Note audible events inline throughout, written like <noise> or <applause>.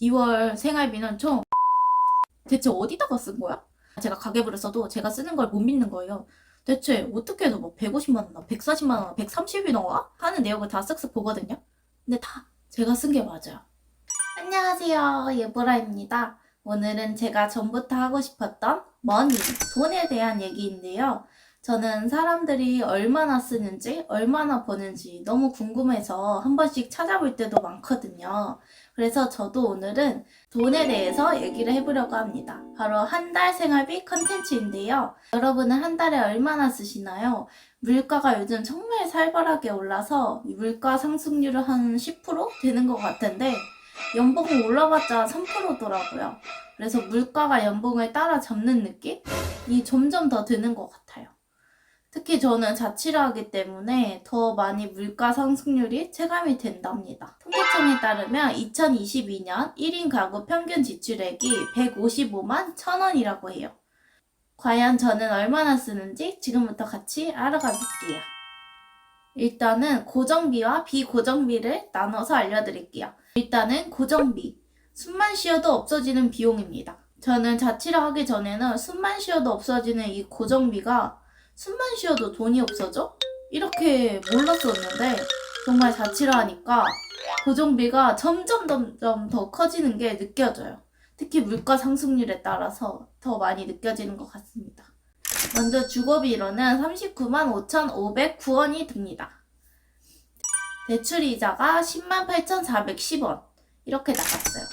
2월 생활비는 총 대체 어디다가 쓴 거야? 제가 가계부를 써도 제가 쓰는 걸 못 믿는 거예요. 대체 어떻게 해서 뭐 150만 원, 140만 원, 130이 나와? 하는 내용을 다 쓱쓱 보거든요. 근데 다 제가 쓴 게 맞아요. 안녕하세요. 예보라입니다. 오늘은 제가 전부터 하고 싶었던 머니, 돈에 대한 얘기인데요. 저는 사람들이 얼마나 쓰는지, 얼마나 버는지 너무 궁금해서 한 번씩 찾아볼 때도 많거든요. 그래서 저도 오늘은 돈에 대해서 얘기를 해보려고 합니다. 바로 한 달 생활비 컨텐츠인데요. 여러분은 한 달에 얼마나 쓰시나요? 물가가 요즘 정말 살벌하게 올라서 이 물가 상승률은 한 10% 되는 것 같은데 연봉은 올라봤자 3%더라고요. 그래서 물가가 연봉을 따라 잡는 느낌이 점점 더 드는 것 같아요. 특히 저는 자취를 하기 때문에 더 많이 물가 상승률이 체감이 된답니다. 통계청에 따르면 2022년 1인 가구 평균 지출액이 155만 1000원이라고 해요. 과연 저는 얼마나 쓰는지 지금부터 같이 알아가 볼게요. 일단은 고정비와 비고정비를 나눠서 알려드릴게요. 일단은 고정비. 숨만 쉬어도 없어지는 비용입니다. 저는 자취를 하기 전에는 숨만 쉬어도 없어지는 이 고정비가 숨만 쉬어도 돈이 없어져? 이렇게 몰랐었는데 정말 자취를 하니까 고정비가 점점 점점 더 커지는 게 느껴져요. 특히 물가 상승률에 따라서 더 많이 느껴지는 것 같습니다. 먼저 주거비로는 39만 5,509원이 듭니다. 대출이자가 10만 8,410원 이렇게 나갔어요.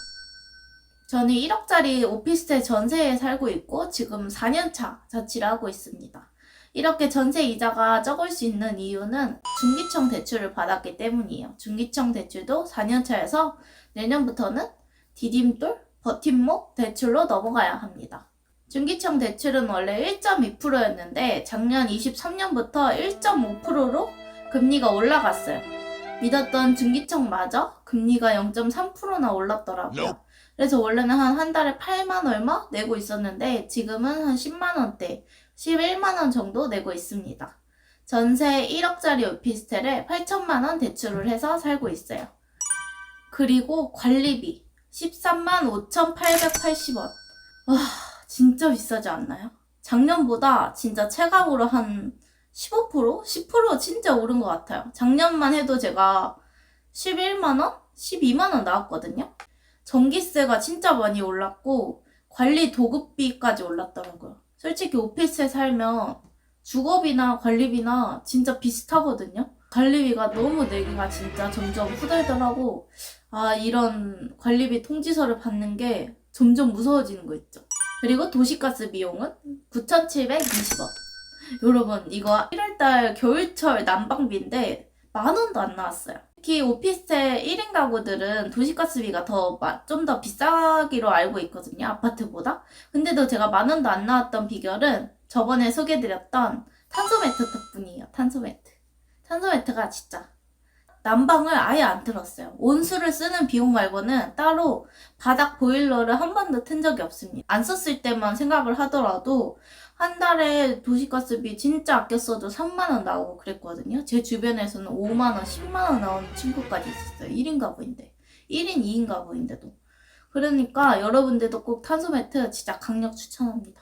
저는 1억짜리 오피스텔 전세에 살고 있고 지금 4년차 자취를 하고 있습니다. 이렇게 전세 이자가 적을 수 있는 이유는 중기청 대출을 받았기 때문이에요. 중기청 대출도 4년차에서 내년부터는 디딤돌, 버팀목 대출로 넘어가야 합니다. 중기청 대출은 원래 1.2%였는데 작년 23년부터 1.5%로 금리가 올라갔어요. 믿었던 중기청마저 금리가 0.3%나 올랐더라고요. 그래서 원래는 한 한 달에 8만 얼마 내고 있었는데 지금은 한 10만 원대, 11만 원 정도 내고 있습니다. 전세 1억짜리 오피스텔에 8천만 원 대출을 해서 살고 있어요. 그리고 관리비 13만 5,880원. 와, 진짜 비싸지 않나요? 작년보다 진짜 체감으로 한 15%? 10% 진짜 오른 것 같아요. 작년만 해도 제가 11만원? 12만원 나왔거든요? 전기세가 진짜 많이 올랐고, 관리 도급비까지 올랐더라고요. 솔직히 오피스에 살면 주거비나 관리비나 진짜 비슷하거든요? 관리비가 너무 내기가 진짜 점점 후덜덜하고, 아, 이런 관리비 통지서를 받는 게 점점 무서워지는 거 있죠. 그리고 도시가스 비용은 9,720원. 여러분, 이거 1월달 겨울철 난방비인데 만 원도 안 나왔어요. 특히 오피스텔 1인 가구들은 도시가스비가 더 좀 더 비싸기로 알고 있거든요. 아파트보다. 근데도 제가 만 원도 안 나왔던 비결은 저번에 소개드렸던 탄소 매트 덕분이에요. 탄소 매트. 탄소 매트가 진짜 난방을 아예 안 틀었어요. 온수를 쓰는 비용 말고는 따로 바닥 보일러를 한 번도 튼 적이 없습니다. 안 썼을 때만 생각을 하더라도 한 달에 도시가스비 진짜 아껴 써도 3만원 나오고 그랬거든요. 제 주변에서는 5만원, 10만원 나오는 친구까지 있었어요. 1인 가구인데. 1인, 2인 가구인데도. 그러니까 여러분들도 꼭 탄소 매트 진짜 강력 추천합니다.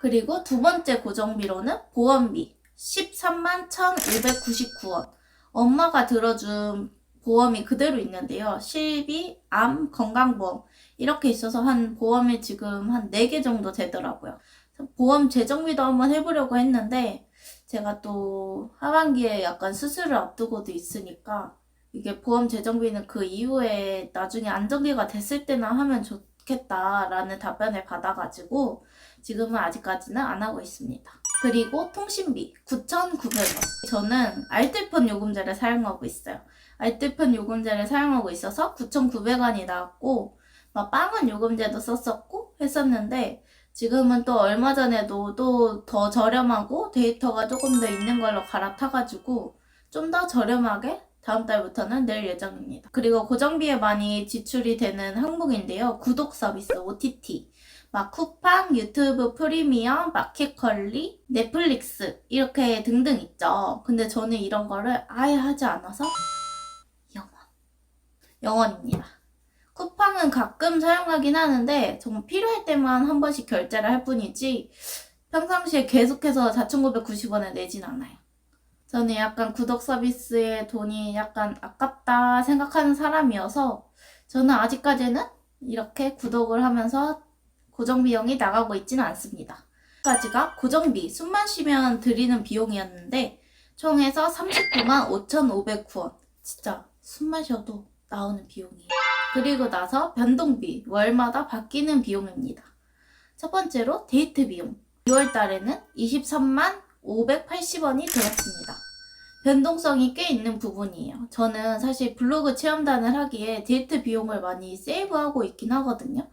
그리고 두 번째 고정비로는 보험비 13만 1,599원. 엄마가 들어준 보험이 그대로 있는데요. 실비, 암, 건강보험 이렇게 있어서 한 보험이 지금 한 4개 정도 되더라고요. 보험 재정비도 한번 해보려고 했는데 제가 또 하반기에 약간 수술을 앞두고도 있으니까 이게 보험 재정비는 그 이후에 나중에 안정기가 됐을 때나 하면 좋겠다라는 답변을 받아가지고 지금은 아직까지는 안 하고 있습니다. 그리고 통신비 9,900원. 저는 알뜰폰 요금제를 사용하고 있어요. 알뜰폰 요금제를 사용하고 있어서 9,900원이 나왔고 막 빵원 요금제도 썼었고 했었는데 지금은 또 얼마 전에도 또 더 저렴하고 데이터가 조금 더 있는 걸로 갈아타가지고 좀 더 저렴하게 다음 달부터는 낼 예정입니다. 그리고 고정비에 많이 지출이 되는 항목인데요. 구독 서비스 OTT. 막 쿠팡, 유튜브 프리미엄, 마켓컬리, 넷플릭스 이렇게 등등 있죠. 근데 저는 이런 거를 아예 하지 않아서 영원. 영원입니다. 쿠팡 통장은 가끔 사용하긴 하는데 정말 필요할 때만 한 번씩 결제를 할 뿐이지 평상시에 계속해서 4,990원을 내진 않아요. 저는 약간 구독 서비스에 돈이 약간 아깝다 생각하는 사람이어서 저는 아직까지는 이렇게 구독을 하면서 고정 비용이 나가고 있지는 않습니다. 까지가 고정비 숨만 쉬면 드리는 비용이었는데 총 해서 39만 5,509원. 진짜 숨만 쉬어도 나오는 비용이에요. 그리고 나서 변동비 월마다 바뀌는 비용입니다. 첫 번째로 데이트 비용. 6월 달에는 23만 580원이 들었습니다. 변동성이 꽤 있는 부분이에요. 저는 사실 블로그 체험단을 하기에 데이트 비용을 많이 세이브하고 있긴 하거든요.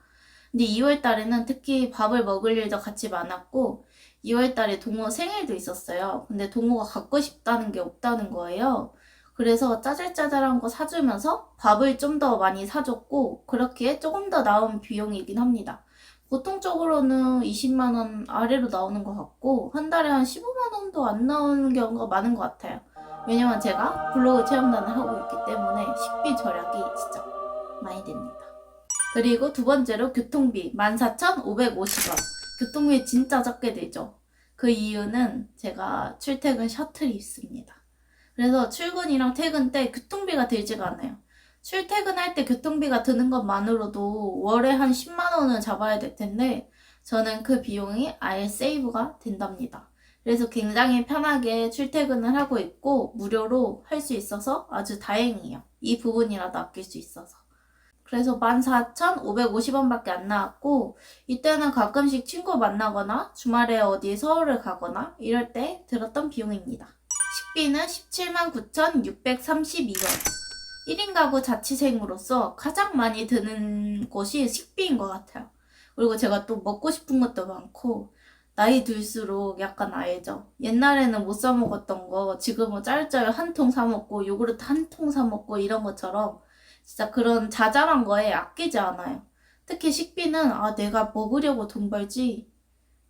근데 2월 달에는 특히 밥을 먹을 일도 같이 많았고 2월 달에 동호 생일도 있었어요. 근데 동호가 갖고 싶다는 게 없다는 거예요. 그래서 짜잘짜잘한 거 사주면서 밥을 좀 더 많이 사줬고 그렇게 조금 더 나온 비용이긴 합니다. 보통적으로는 20만 원 아래로 나오는 것 같고 한 달에 한 15만 원도 안 나오는 경우가 많은 것 같아요. 왜냐면 제가 블로그 체험단을 하고 있기 때문에 식비 절약이 진짜 많이 됩니다. 그리고 두 번째로 교통비 14,550원. 교통비 진짜 적게 되죠. 그 이유는 제가 출퇴근 셔틀이 있습니다. 그래서 출근이랑 퇴근 때 교통비가 들지가 않아요. 출퇴근할 때 교통비가 드는 것만으로도 월에 한 10만 원은 잡아야 될 텐데 저는 그 비용이 아예 세이브가 된답니다. 그래서 굉장히 편하게 출퇴근을 하고 있고 무료로 할 수 있어서 아주 다행이에요. 이 부분이라도 아낄 수 있어서. 그래서 14,550원밖에 안 나왔고 이때는 가끔씩 친구 만나거나 주말에 어디 서울을 가거나 이럴 때 들었던 비용입니다. 식비는 17만 9,632원. 1인 가구 자취생으로서 가장 많이 드는 것이 식비인 것 같아요. 그리고 제가 또 먹고 싶은 것도 많고 나이 들수록 약간 알죠. 옛날에는 못 사 먹었던 거 지금은 짤짤 한 통 사 먹고 요구르트 한 통 사 먹고 이런 것처럼 진짜 그런 자잘한 거에 아끼지 않아요. 특히 식비는 아 내가 먹으려고 돈 벌지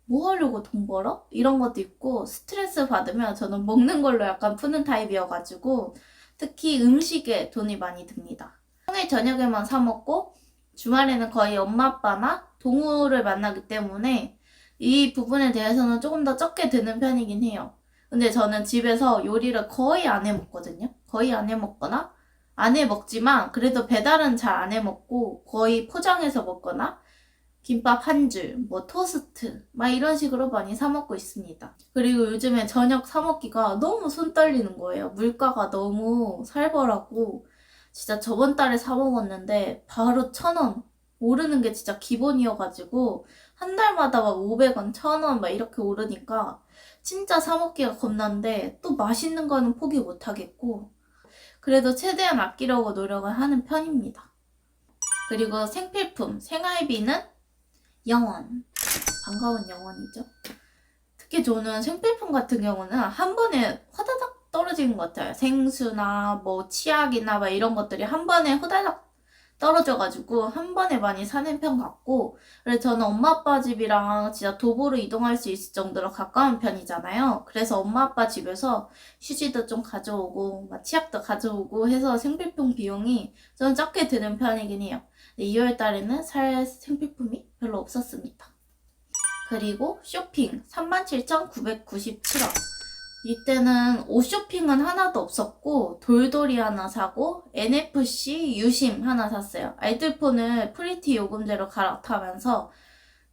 뭐 하려고 돈 벌어? 이런 것도 있고 스트레스 받으면 저는 먹는 걸로 약간 푸는 타입이어가지고 특히 음식에 돈이 많이 듭니다. 평일 저녁에만 사 먹고 주말에는 거의 엄마 아빠나 동우를 만나기 때문에 이 부분에 대해서는 조금 더 적게 드는 편이긴 해요. 근데 저는 집에서 요리를 거의 안 해 먹거든요. 거의 안 해 먹거나 안 해 먹지만 그래도 배달은 잘 안 해 먹고 거의 포장해서 먹거나 김밥 한 줄, 뭐 토스트, 막 이런 식으로 많이 사 먹고 있습니다. 그리고 요즘에 저녁 사 먹기가 너무 손 떨리는 거예요. 물가가 너무 살벌하고 진짜 저번 달에 사 먹었는데 바로 천 원. 오르는 게 진짜 기본이어가지고 한 달마다 막 500원, 1000원 막 이렇게 오르니까 진짜 사 먹기가 겁난데 또 맛있는 거는 포기 못 하겠고 그래도 최대한 아끼려고 노력을 하는 편입니다. 그리고 생필품, 생활비는 영원. 반가운 영원이죠. 특히 저는 생필품 같은 경우는 한 번에 화다닥 떨어지는 것 같아요. 생수나 뭐 치약이나 막 이런 것들이 한 번에 후다닥 떨어져가지고 한 번에 많이 사는 편 같고 그래서 저는 엄마 아빠 집이랑 진짜 도보로 이동할 수 있을 정도로 가까운 편이잖아요. 그래서 엄마 아빠 집에서 휴지도 좀 가져오고 막 치약도 가져오고 해서 생필품 비용이 저는 적게 드는 편이긴 해요. 2월 달에는 살 생필품이 별로 없었습니다. 그리고 쇼핑 37,997원. 이때는 옷 쇼핑은 하나도 없었고 돌돌이 하나 사고 NFC 유심 하나 샀어요. 알뜰폰을 프리티 요금제로 갈아타면서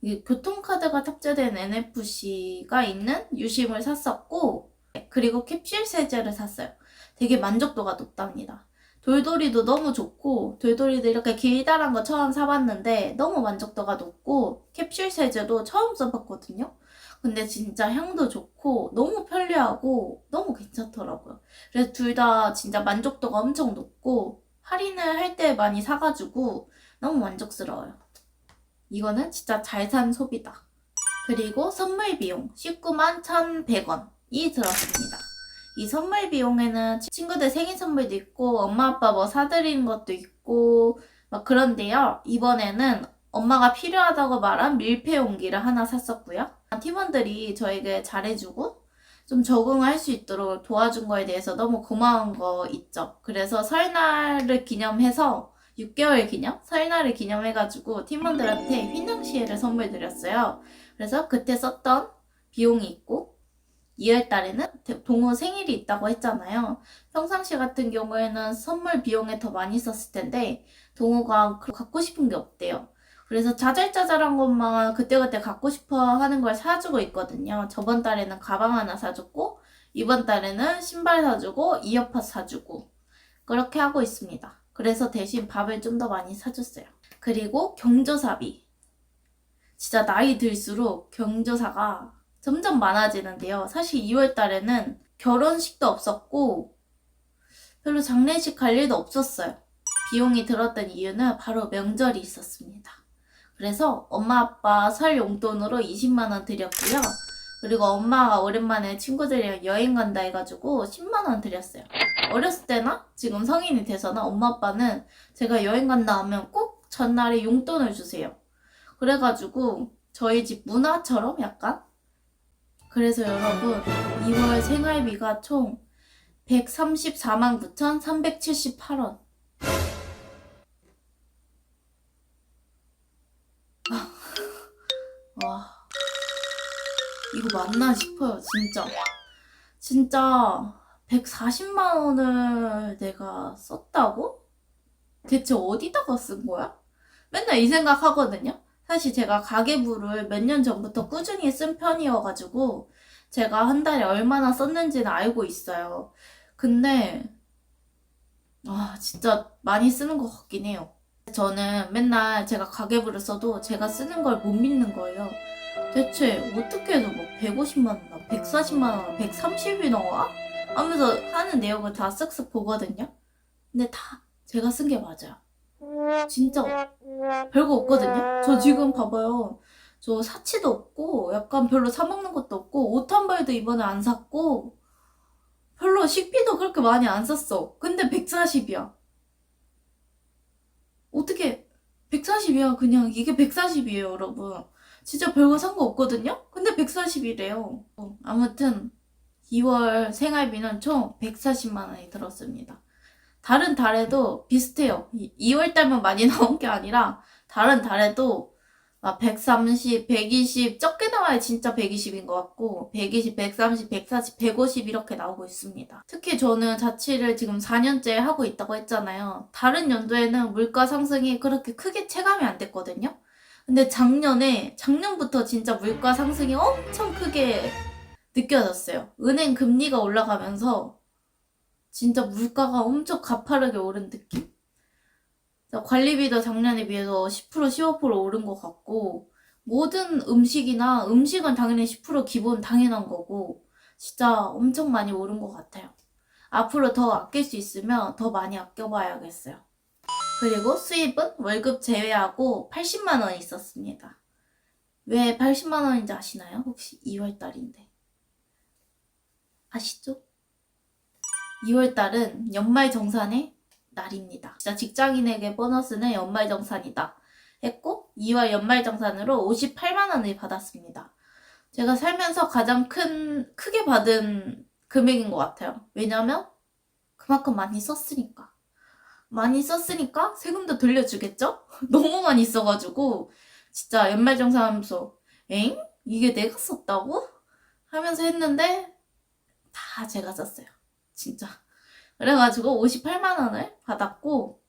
이 교통카드가 탑재된 NFC가 있는 유심을 샀었고 그리고 캡슐 세제를 샀어요. 되게 만족도가 높답니다. 돌돌이도 너무 좋고 돌돌이도 이렇게 길다란 거 처음 사봤는데 너무 만족도가 높고 캡슐 세제도 처음 써봤거든요. 근데 진짜 향도 좋고 너무 편리하고 너무 괜찮더라고요. 그래서 둘 다 진짜 만족도가 엄청 높고 할인을 할 때 많이 사가지고 너무 만족스러워요. 이거는 진짜 잘 산 소비다. 그리고 선물 비용 19만 1,100원이 들었습니다. 이 선물 비용에는 친구들 생일 선물도 있고 엄마 아빠 뭐 사드리는 것도 있고 막 그런데요. 이번에는 엄마가 필요하다고 말한 밀폐 용기를 하나 샀었고요. 팀원들이 저에게 잘해주고 좀 적응할 수 있도록 도와준 거에 대해서 너무 고마운 거 있죠. 그래서 설날을 기념해서 6개월 기념, 설날을 기념해가지고 팀원들한테 휘낭시에를 선물 드렸어요. 그래서 그때 썼던 비용이 있고 2월 달에는 동호 생일이 있다고 했잖아요. 평상시 같은 경우에는 선물 비용에 더 많이 썼을 텐데 동호가 그- 갖고 싶은 게 없대요. 그래서 자잘자잘한 것만 그때그때 갖고 싶어 하는 걸 사주고 있거든요. 저번 달에는 가방 하나 사줬고 이번 달에는 신발 사주고 이어팟 사주고 그렇게 하고 있습니다. 그래서 대신 밥을 좀 더 많이 사줬어요. 그리고 경조사비. 진짜 나이 들수록 경조사가 점점 많아지는데요. 사실 2월 달에는 결혼식도 없었고 별로 장례식 갈 일도 없었어요. 비용이 들었던 이유는 바로 명절이 있었습니다. 그래서 엄마 아빠 설 용돈으로 20만 원 드렸고요. 그리고 엄마가 오랜만에 친구들이랑 여행 간다 해가지고 10만 원 드렸어요. 어렸을 때나 지금 성인이 돼서나 엄마 아빠는 제가 여행 간다 하면 꼭 전날에 용돈을 주세요. 그래가지고 저희 집 문화처럼 약간 그래서 여러분 2월 생활비가 총 134만 9,378원. 와, 이거 맞나 싶어요, 진짜. 진짜 140만 원을 내가 썼다고? 대체 어디다가 쓴 거야? 맨날 이 생각 하거든요. 사실 제가 가계부를 몇 년 전부터 꾸준히 쓴 편이어가지고 제가 한 달에 얼마나 썼는지는 알고 있어요. 근데 아 진짜 많이 쓰는 것 같긴 해요. 저는 맨날 제가 가계부를 써도 제가 쓰는 걸 못 믿는 거예요. 대체 어떻게 해서 뭐 150만 원, 140만 원, 130이 나와? 하면서 하는 내용을 다 쓱쓱 보거든요. 근데 다 제가 쓴 게 맞아요. 진짜 별거 없거든요. 저 지금 봐봐요. 저 사치도 없고 약간 별로 사 먹는 것도 없고 옷 한 벌도 이번에 안 샀고 별로 식비도 그렇게 많이 안 썼어. 근데 140이야. 어떻게 140이야 그냥 이게 140이에요 여러분. 진짜 별거 산 거 없거든요? 근데 140이래요. 아무튼 2월 생활비는 총 140만 원이 들었습니다. 다른 달에도 비슷해요. 2월 달만 많이 <laughs> 나온 게 아니라 다른 달에도 막 130, 120 적게 나와야 진짜 120인 것 같고 120, 130, 140, 150 이렇게 나오고 있습니다. 특히 저는 자취를 지금 4년째 하고 있다고 했잖아요. 다른 연도에는 물가 상승이 그렇게 크게 체감이 안 됐거든요. 근데 작년에 작년부터 진짜 물가 상승이 엄청 크게 느껴졌어요. 은행 금리가 올라가면서 진짜 물가가 엄청 가파르게 오른 느낌? 관리비도 작년에 비해서 10% 15% 오른 것 같고 모든 음식이나 음식은 당연히 10% 기본 당연한 거고 진짜 엄청 많이 오른 것 같아요. 앞으로 더 아낄 수 있으면 더 많이 아껴봐야겠어요. 그리고 수입은 월급 제외하고 80만 원이 있었습니다. 왜 80만 원인지 아시나요? 혹시 2월 달인데. 아시죠? 2월 달은 연말 정산의 날입니다. 진짜 직장인에게 보너스는 연말 정산이다. 했고 2월 연말 정산으로 58만 원을 받았습니다. 제가 살면서 가장 큰 크게 받은 금액인 것 같아요. 왜냐면 그만큼 많이 썼으니까. 많이 썼으니까 세금도 돌려주겠죠? <laughs> 너무 많이 써가지고 진짜 연말 정산하면서 엥? 이게 내가 썼다고? 하면서 했는데 다 제가 썼어요. 진짜. 그래가지고 58만 원을 받았고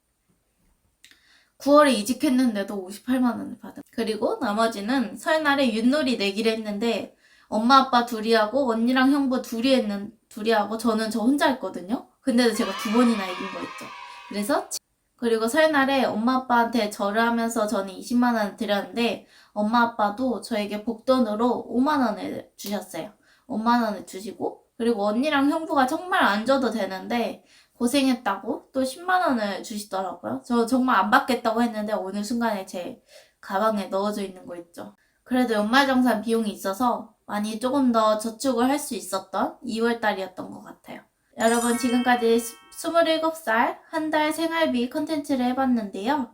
9월에 이직했는데도 58만 원을 받았. 그리고 나머지는 설날에 윷놀이 내기로 했는데 엄마 아빠 둘이 하고 언니랑 형부 둘이 했는 둘이 하고 저는 저 혼자 했거든요. 근데도 제가 두 번이나 이긴 거 있죠. 그래서 그리고 설날에 엄마 아빠한테 절을 하면서 저는 20만 원을 드렸는데 엄마 아빠도 저에게 복돈으로 5만 원을 주셨어요. 5만 원을 주시고 그리고 언니랑 형부가 정말 안 줘도 되는데 고생했다고 또 10만 원을 주시더라고요. 저 정말 안 받겠다고 했는데 어느 순간에 제 가방에 넣어져 있는 거 있죠. 그래도 연말정산 비용이 있어서 많이 조금 더 저축을 할 수 있었던 2월 달이었던 것 같아요. 여러분 지금까지 27살 한 달 생활비 컨텐츠를 해봤는데요.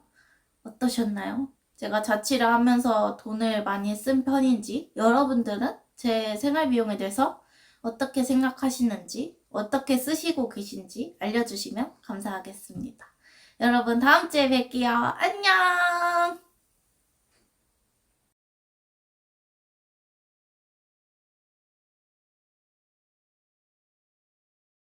어떠셨나요? 제가 자취를 하면서 돈을 많이 쓴 편인지 여러분들은 제 생활비용에 대해서 어떻게 생각하시는지 어떻게 쓰시고 계신지 알려주시면 감사하겠습니다. 여러분 다음 주에 뵐게요. 안녕!